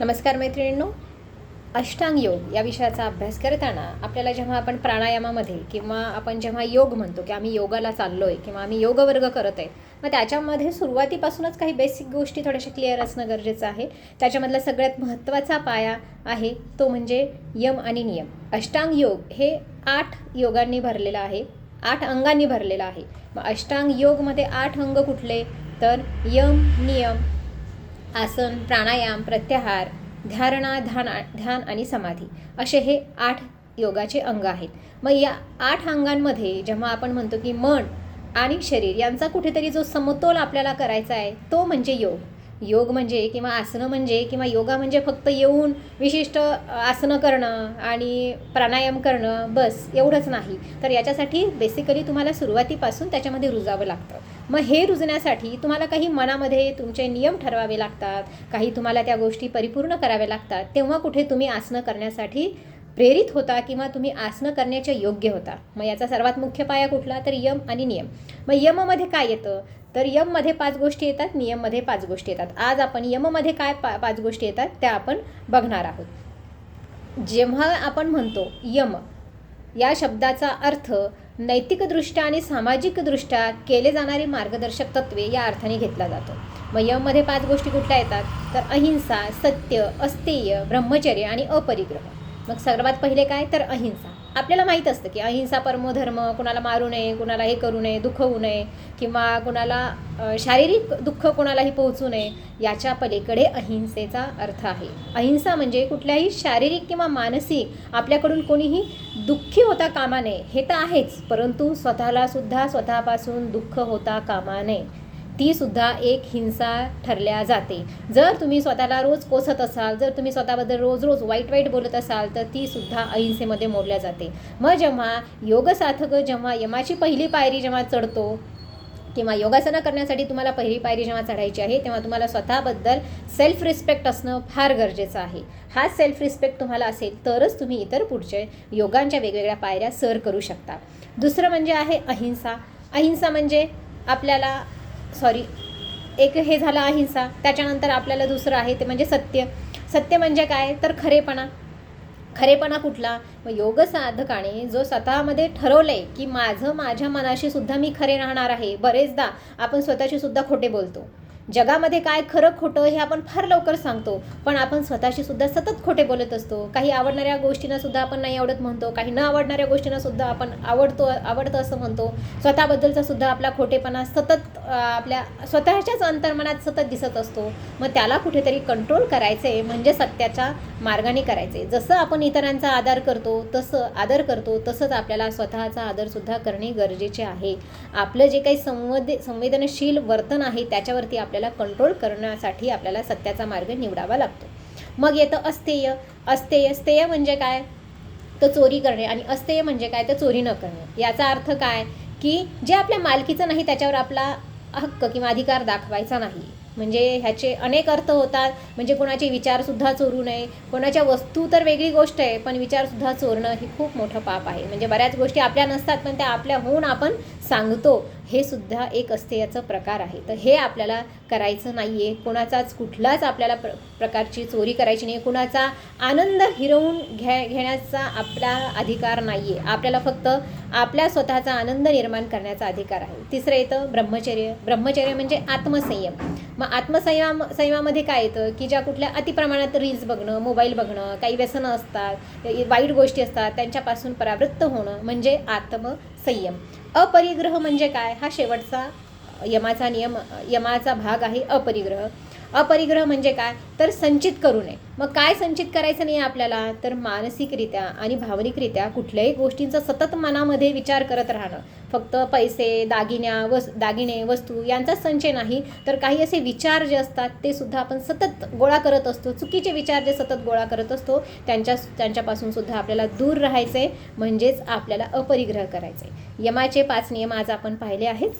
नमस्कार मैत्रिणींनो. अष्टांग योग या विषयाचा अभ्यास करताना आपल्याला जेव्हा आपण प्राणायामामध्ये किंवा आपण जेव्हा योग म्हणतो की आम्ही योगाला चाललो आहे किंवा आम्ही योग वर्ग करत आहे मग त्याच्यामध्ये सुरुवातीपासूनच काही बेसिक गोष्टी थोड्याशा क्लिअर असणं गरजेचं आहे. त्याच्यामधला सगळ्यात महत्त्वाचा पाया आहे तो म्हणजे यम आणि नियम. अष्टांग योग हे आठ योगांनी भरलेलं आहे आठ अंगांनी भरलेलं आहे. मग अष्टांग योगमध्ये आठ अंग कुठले? तर यम नियम आसन प्राणायाम प्रत्याहार धारणा ध्यान ध्यान आणि समाधी असे हे आठ योगाचे अंग आहेत. मग या आठ अंगांमध्ये जेव्हा आपण म्हणतो की मन आणि शरीर यांचा कुठेतरी जो समतोल आपल्याला करायचा आहे तो म्हणजे योग. योग म्हणजे किंवा आसनं म्हणजे किंवा योगा म्हणजे फक्त येऊन विशिष्ट आसनं करणं आणि प्राणायाम करणं बस एवढंच नाही. तर याच्यासाठी बेसिकली तुम्हाला सुरुवातीपासून त्याच्यामध्ये रुजावं लागतं. मग हे रुजण्यासाठी तुम्हाला काही मनामध्ये तुमचे नियम ठरवावे लागतात काही तुम्हाला त्या गोष्टी परिपूर्ण कराव्या लागतात तेव्हा कुठे तुम्ही आसनं करण्यासाठी प्रेरित होता किंवा तुम्ही आसनं करण्याच्या योग्य होता. मग याचा सर्वात मुख्य पाया कुठला? तर यम आणि नियम. मग यममध्ये काय येतं? तर यममध्ये पाच गोष्टी येतात नियममध्ये पाच गोष्टी येतात. आज आपण यममध्ये काय पा पाच गोष्टी येतात त्या आपण बघणार आहोत. जेव्हा आपण म्हणतो यम या शब्दाचा अर्थ नैतिकदृष्ट्या आणि सामाजिकदृष्ट्या केले जाणारी मार्गदर्शक तत्वे या अर्थाने घेतला जातो. मग यममध्ये पाच गोष्टी कुठल्या येतात? तर अहिंसा सत्य अस्तेय ब्रह्मचर्य आणि अपरिग्रह. मग सर्वात पहिले काय? तर अहिंसा. आपल्याला माहीत असतं की अहिंसा परमोधर्म कुणाला मारू नये कुणाला हे करू नये दुखवू नये किंवा कुणाला शारीरिक दुःख कोणालाही पोहोचू नये याच्या पलीकडे अहिंसेचा अर्थ आहे. अहिंसा म्हणजे कुठल्याही शारीरिक किंवा मानसिक आपल्याकडून कोणीही दुःखी होता कामा नये. हे तर आहेच परंतु स्वतःला सुद्धा स्वतःपासून दुःख होता कामा नये. ती सुद्धा एक हिंसा ठरल्या जाते. जर तुम्ही स्वतःला रोज कोसत असाल जर तुम्ही स्वतःबद्दल रोज रोज वाईट वाईट बोलत असाल तर ती सुद्धा अहिंसेमध्ये मोडल्या जाते. मग जेव्हा योगसाधक जेव्हा यमाची पहिली पायरी जेव्हा चढतो किंवा योगासनं करण्यासाठी तुम्हाला पहिली पायरी जेव्हा चढायची आहे तेव्हा तुम्हाला स्वतःबद्दल सेल्फ रिस्पेक्ट असणं फार गरजेचं आहे. हा सेल्फ रिस्पेक्ट तुम्हाला असेल तरच तुम्ही इतर पुढचे योगांच्या वेगवेगळ्या पायऱ्या सर करू शकता. दुसरं म्हणजे आहे अहिंसा. अहिंसा म्हणजे आपल्याला सॉरी एक हे झालं अहिंसा त्याच्यानंतर आपल्याला दुसरं आहे ते म्हणजे सत्य. सत्य म्हणजे काय? तर खरेपणा. खरेपणा कुठला? मग योग साधकाने जो स्वतःमध्ये ठरवलंय की माझं माझ्या मनाशी सुद्धा मी खरे राहणार आहे. बरेचदा आपण स्वतःशी सुद्धा खोटे बोलतो. जगामध्ये काय खरं खोटं हे आपण फार लवकर सांगतो पण आपण स्वतःशी सुद्धा सतत खोटे बोलत असतो. काही आवडणाऱ्या गोष्टींना सुद्धा आपण नाही आवडत म्हणतो काही न आवडणाऱ्या गोष्टींना सुद्धा आपण आवडतो आवडतं असं म्हणतो. स्वतःबद्दलचा सुद्धा आपला खोटेपणा सतत आपल्या स्वतःच्याच अंतर्मनात सतत दिसत असतो. मग त्याला कुठेतरी कंट्रोल करायचे म्हणजे सत्याच्या मार्गाने करायचे जसं आपण इतरांचा आदर करतो तसं आदर करतो तसंच आपल्याला स्वतःचा आदरसुद्धा करणे गरजेचे आहे. आपलं जे काही संवेद संवेदनशील वर्तन आहे त्याच्यावरती आपल्याला कंट्रोल करण्यासाठी आपल्याला सत्याचा मार्ग निवडावा लागतो. मग येतं अस्तेय. अस्तेय स्तेय म्हणजे काय? तर चोरी करणे आणि अस्तेय म्हणजे काय? तर चोरी न करणे. याचा अर्थ काय? की जे आपल्या मालकीचं नाही त्याच्यावर आपला हक्क किंवा अधिकार दाखवायचा नाही. म्हणजे ह्याचे अनेक अर्थ होतात. म्हणजे कोणाचे विचारसुद्धा चोरू नये. कोणाच्या वस्तू तर वेगळी गोष्ट आहे पण विचारसुद्धा चोरणं हे खूप मोठं पाप आहे. म्हणजे बऱ्याच गोष्टी आपल्या नसतात पण त्या आपल्या होऊन आपण सांगतो हे सुद्धा एक अस्तेयाचं प्रकार आहे. तर हे आपल्याला करायचं नाही आहे कोणाचाच कुठलाच आपल्याला प्र प्रकारची चोरी करायची नाही कुणाचा आनंद हिरवून घ्या घेण्याचा आपला अधिकार नाही आहे आपल्याला फक्त आपल्या स्वतःचा आनंद निर्माण करण्याचा अधिकार आहे. तिसरं येतं ब्रह्मचर्य. ब्रह्मचर्य म्हणजे आत्मसंयम. मग आत्मसंयम संयमामध्ये काय येतं? की ज्या कुठल्या अतिप्रमाणात रील्स बघणं मोबाईल बघणं काही व्यसनं असतात वाईट गोष्टी असतात त्यांच्यापासून परावृत्त होणं म्हणजे आत्म संयम. अपरिग्रह म्हणजे काय? हा शेवटचा यमाचा नियम यमाचा भाग आहे अपरिग्रह. अपरिग्रह म्हणजे काय? तर संचित करू नये. मग काय संचित करायचं नाही आपल्याला? तर मानसिकरित्या आणि भावनिकरित्या कुठल्याही गोष्टींचा सतत मनामध्ये विचार करत राहणं. फक्त पैसे दागिन्या वस दागिने वस्तू यांचा संचय नाही तर काही असे विचार जे असतात ते सुद्धा आपण सतत गोळा करत असतो. चुकीचे विचार जे सतत गोळा करत असतो त्यांच्या त्यांच्यापासून सुद्धा आपल्याला दूर राहायचे म्हणजेच आपल्याला अपरिग्रह करायचे यमाचे पाच नियम आज आपण पाहिले आहेत.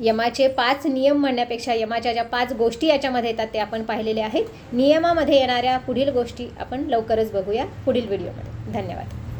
यमाचे पाच नियम म्हणण्यापेक्षा यमाच्या ज्या पाच गोष्टी याच्यामध्ये येतात ते आपण पाहिलेले आहेत. नियमामध्ये येणाऱ्या पुढील गोष्टी आपण लवकरच बघूया पुढील व्हिडिओमध्ये. धन्यवाद.